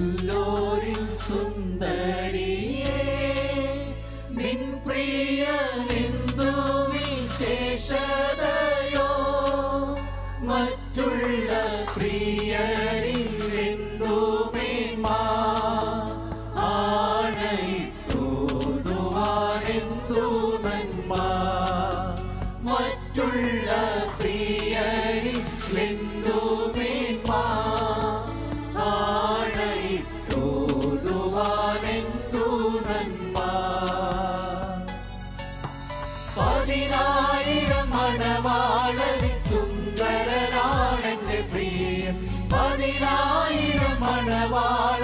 எல்லோரின் சுந்தரி ദൂതന്മാർ പതിനായിരം മണവാളരിൽ സുന്ദരനാണെന്റെ പ്രിയൻ പതിനായിരം മണവാള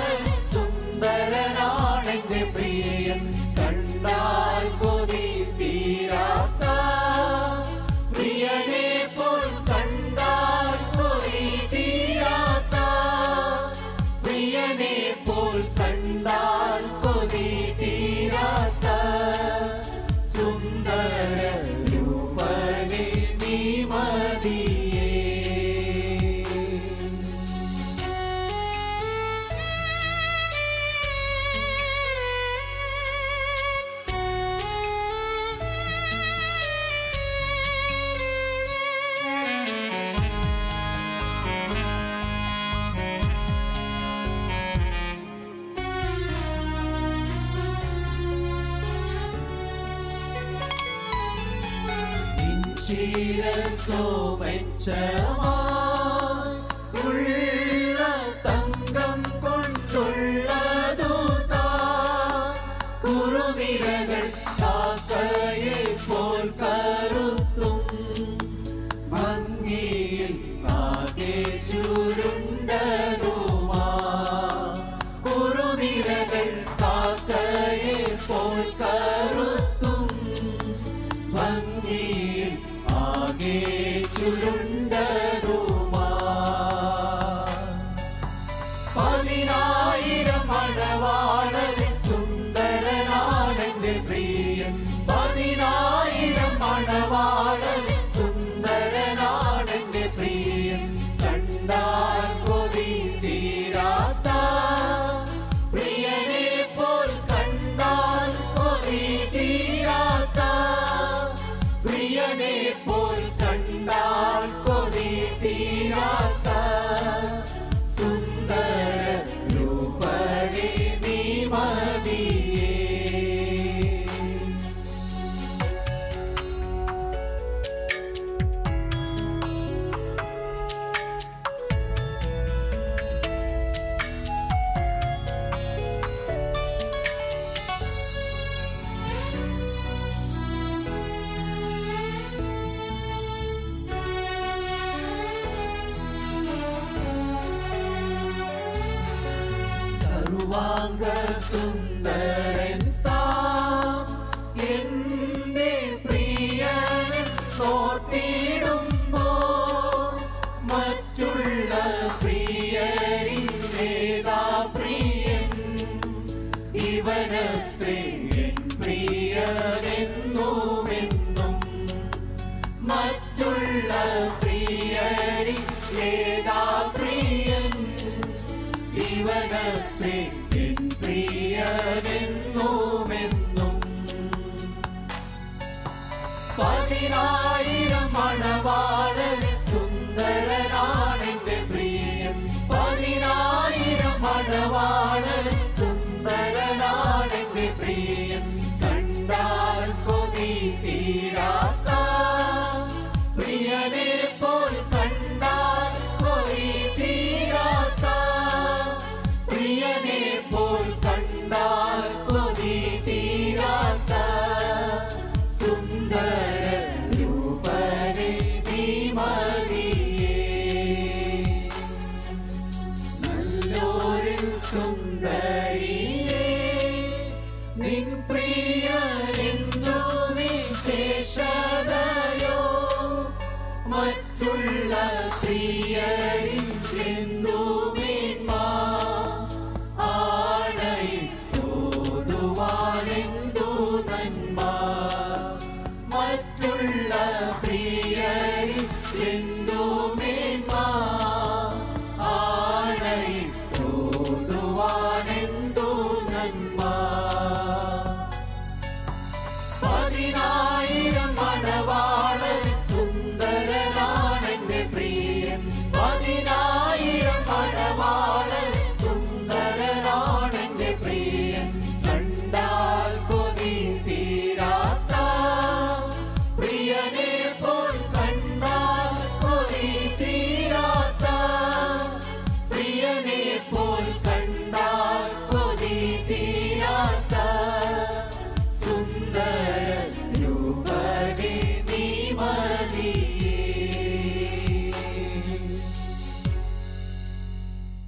she the soul, വാങ്ക സുന്ദരൻ പ്രിയനെ തോർത്തിടുമ്പോ മറ്റുള്ള പ്രിയരിൽ പ്രിയൻ ഇവനത്തെ എൻ പ്രിയനെന്നുമെന്നും മറ്റുള്ള പ്രിയരിൽ പ്രിയൻ ഇവനത്തെ പതിനായിരം മണവാളന് സുന്ദരനാണെന്റെ പ്രിയൻ പതിനായിരം മണവാളന്